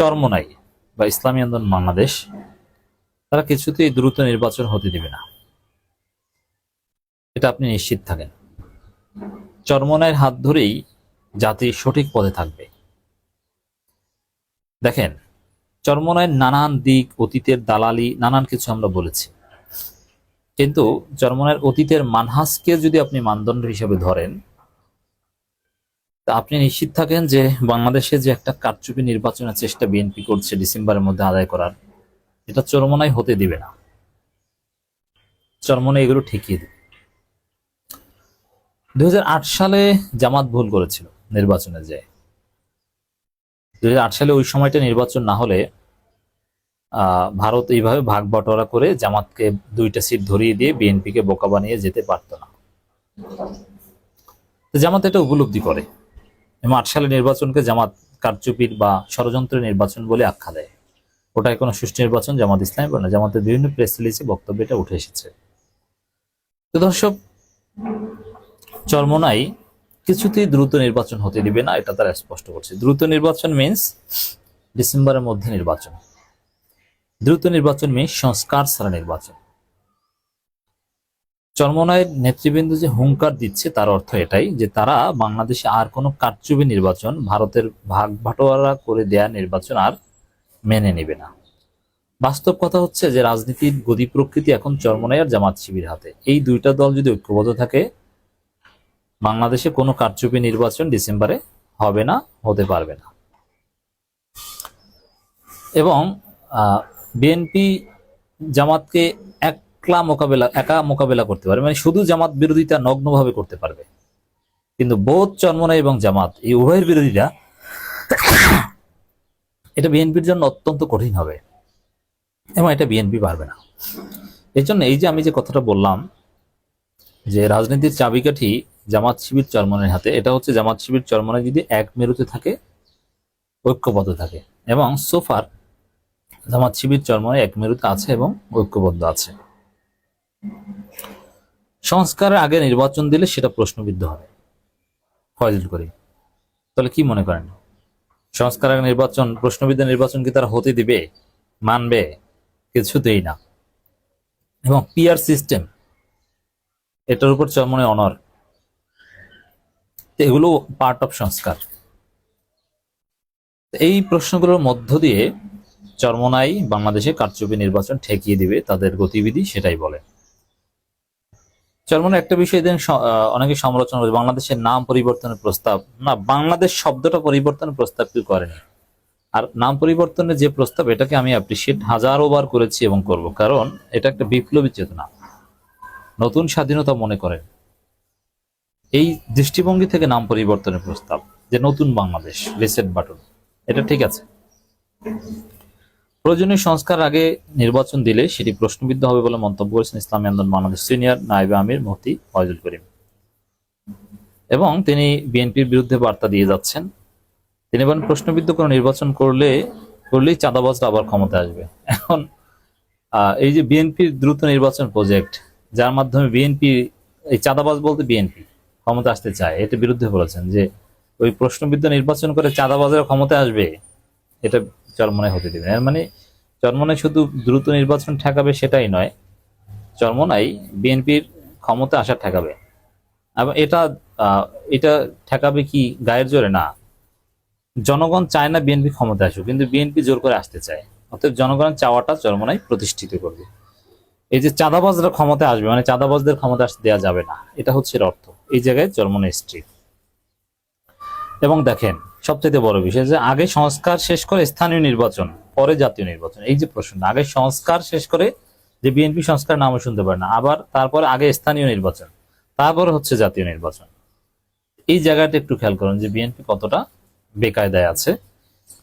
চরমনাই বা ইসলামী আন্দোলন বাংলাদেশ, তারা কিছুতেই দ্রুত নির্বাচন হতে দিবে না। এটা আপনি নিশ্চিত থাকেন। চরমনাইয়ের হাত ধরেই জাতি সঠিক পথে থাকবে। দেখেন চরমনাইয়ের নানান দিক, অতীতের দালালি, নানান কিছু আমরা বলেছি। কিন্তু চরমনাইয়ের অতীতের মানহাসকে যদি আপনি মানদণ্ড হিসেবে ধরেন তা আপনি নিশ্চিত থাকেন যে বাংলাদেশে যে একটা কারচুপি নির্বাচনের চেষ্টা বিএনপি করছে ডিসেম্বরের মধ্যে আদায় করার, এটা চরমনাই হতে দিবে না। চরমনাই এগুলো ঠেকিয়ে দেবে। দুই সালে জামাত ভুল করেছিল নির্বাচনে যে। দুই সালে ওই সময়টা নির্বাচন না হলে ভারত এইভাবে ভাগ বটোয়ারা করে জামাতকে দুইটা সিট ধরিয়ে দিয়ে বিএনপিকে বোকা বানিয়ে যেতে পারতো না। জামাত এটা উপলব্ধি করে। এবং আট সালে নির্বাচনকে জামাত কারচুপির বা ষড়যন্ত্রের নির্বাচন বলে আখ্যা দেয়। ওটাই কোনো সুষ্ঠু নির্বাচন জামাত ইসলামী বলে না, জামাতের বিভিন্ন প্রেস রিলিজে বক্তব্য এটা উঠে এসেছে। তো দর্শক, চরমনাই কিছুতেই দ্রুত নির্বাচন হতে দিবে না, এটা তারা স্পষ্ট করছে। দ্রুত নির্বাচন মিন্স ডিসেম্বরের মধ্যে নির্বাচন। দ্রুত নির্বাচন মিন্স সংস্কার ছাড়া নির্বাচন। চরমনায়ের নেতৃবৃন্দ যে হুঙ্কার দিচ্ছে, তার অর্থ এটাই যে তারা বাংলাদেশে আর কোনো কারচুপি নির্বাচন, ভারতের ভাগ ভাটোয়ারা করে দেয়া নির্বাচন আর মেনে নেবে না। বাস্তব কথা হচ্ছে যে রাজনীতির গতি প্রকৃতি এখন চরমনাই আর জামাত শিবির হাতে। এই দুইটা দল যদি ঐক্যবদ্ধ থাকে, বাংলাদেশে কোনো কারচুপি নির্বাচন ডিসেম্বরে হবে না, হতে পারবে না। এবং বিএনপি জামাতকে একলা মোকাবেলা, একা মোকাবেলা করতে পারে মানে শুধু জামাত বিরোধিতা নগ্নভাবে করতে পারবে। কিন্তু বোধ চরমনাই এবং জামাত, এই উভয়ের বিরোধিতা এটা বিএনপির জন্য অত্যন্ত কঠিন হবে। এবং এটা বিএনপি পারবে না। এই জন্য এই যে আমি যে কথাটা বললাম, যে রাজনীতির চাবিকাঠি জামাত শিবির চরমনের হাতে, এটা হচ্ছে জামাত শিবির চরমনে যদি এক মেরুতে থাকে, ঐক্যবদ্ধ থাকে। এবং সোফার জামাত শিবির চরমনে এক মেরুতে আছে এবং ঐক্যবদ্ধ আছে। সংস্কারের আগে নির্বাচন দিলে সেটা প্রশ্নবিদ্ধ হবে। ফয়জুল করি তাহলে কি মনে করেন? সংস্কার আগে নির্বাচন, প্রশ্নবিদ্ধ নির্বাচন কি তারা হতে দিবে, মানবে? কিছুতেই না। এবং পিআর সিস্টেম, এটার উপর চরমনে অনর। এগুলো পার্ট অফ সংস্কার। এই প্রশ্নগুলোর মধ্য দিয়ে চরমনাই বাংলাদেশে কারচুপি নির্বাচন ঠেকিয়ে দিবে, তাদের গতিবিধি সেটাই বলে। চরমনে একটা বিষয় দেন অনেকে সমালোচনা করে, বাংলাদেশের নাম পরিবর্তনের প্রস্তাব। না, বাংলাদেশ শব্দটা পরিবর্তনের প্রস্তাব কেউ করেনি আর নাম পরিবর্তনের যে প্রস্তাব, এটাকে আমি অ্যাপ্রিসিয়েট হাজারো বার করেছি এবং করব। কারণ এটা একটা বিপ্লবী চেতনা। নতুন স্বাধীনতা মনে করেন। এই দৃষ্টিভঙ্গি থেকে নাম পরিবর্তনের প্রস্তাব, যে নতুন বাংলাদেশ রিসেট বাটন, এটা ঠিক আছে? প্রয়োজনীয় সংস্কার আগে নির্বাচন দিলে সেটি প্রশ্নবিদ্ধ হবে বলে মন্তব্য করেছেন ইসলামী আন্দোলন বাংলাদেশ সিনিয়র নাইবে আমির মুফতি ফয়জুল করিম। এবং তিনি বিএনপির বিরুদ্ধে বার্তা দিয়ে যাচ্ছেন। তিনি বলেন, প্রশ্নবিদ্ধ কোনো নির্বাচন করলে, করলেই চাঁদাবাজরা আবার ক্ষমতা আসবে। এখন এই যে বিএনপির দ্রুত নির্বাচন প্রজেক্ট, যার মাধ্যমে বিএনপি, এই চাঁদাবাজ বলতে বিএনপি, ক্ষমতা আসতে চায় এর বিরুদ্ধে বলেছেন যে, ওই প্রশ্নবিদ্ধ নির্বাচন করে চাঁদাবাজের ক্ষমতা আসবে, এটা চরমনে হতে দেবে। না। এর মানে চরমনে শুধু দ্রুত নির্বাচন ঠেকাবে সেটাই নয়, চরমনাই বিএনপির ক্ষমতা আসা ঠেকাবে। এবং এটা এটা ঠেকাবে কি গায়ের জোরে? না। জনগণ চায় না বিএনপি ক্ষমতা আসুক, কিন্তু বিএনপি জোর করে আসতে চায়। অর্থাৎ জনগণের চাওয়াটা চরমনাই প্রতিষ্ঠিত করবে। এই যে চাঁদাবাজরা ক্ষমতায় আসবে মানে চাঁদাবাজদের ক্ষমতা আসতে দেওয়া যাবে না। এটা হচ্ছে এর অর্থ। এই জায়গায় চরমনে স্ট্রিট এবং দেখেন সবচেয়ে বড় বিষয় যে আগে সংস্কার শেষ করে স্থানীয় নির্বাচন, পরে জাতীয় নির্বাচন। এই যে প্রশ্ন আগে সংস্কার শেষ করে যে বিএনপি সংস্কার নামও শুনতে পারে না, আবার তারপরে আগে স্থানীয় নির্বাচন, তারপর হচ্ছে জাতীয় নির্বাচন। এই জায়গাটা একটু খেয়াল করুন যে বিএনপি কতটা বেকায়দায় আছে।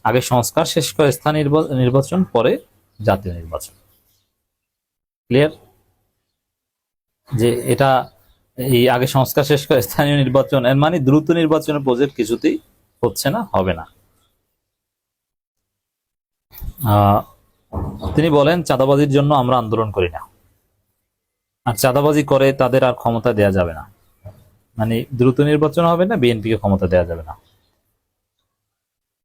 আগে সংস্কার শেষ করে স্থানীয় নির্বা- নির্বাচন, পরে জাতীয় নির্বাচন। ক্লিয়ার যে এটা এই আগে সংস্কার শেষ করে স্থানীয় নির্বাচন, এর মানে দ্রুত নির্বাচনের প্রজেক্ট কিছুতেই হচ্ছে না, হবে না। তিনি বলেন, চাঁদাবাজির জন্য আমরা আন্দোলন করি না। আর চাঁদাবাজি করে তাদের আর ক্ষমতা দেয়া যাবে না। মানে দ্রুত নির্বাচন হবে না, বিএনপিকে ক্ষমতা দেয়া যাবে না।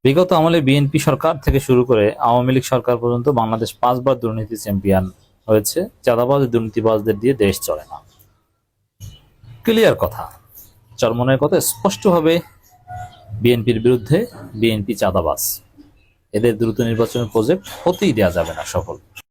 বিগত আমলে বিএনপি সরকার থেকে শুরু করে আওয়ামী লীগ সরকার পর্যন্ত বাংলাদেশ পাঁচবার দুর্নীতি চ্যাম্পিয়ন হয়েছে। চাঁদাবাজ দুর্নীতিবাজদের দিয়ে দেশ চলে না। ক্লিয়ার কথা। চরমনের কথা স্পষ্টভাবে বিএনপির বিরুদ্ধে বিএনপি চাঁদাবাস এদের দ্রুত নির্বাচনের প্রজেক্ট হতেই দেওয়া যাবে না সফল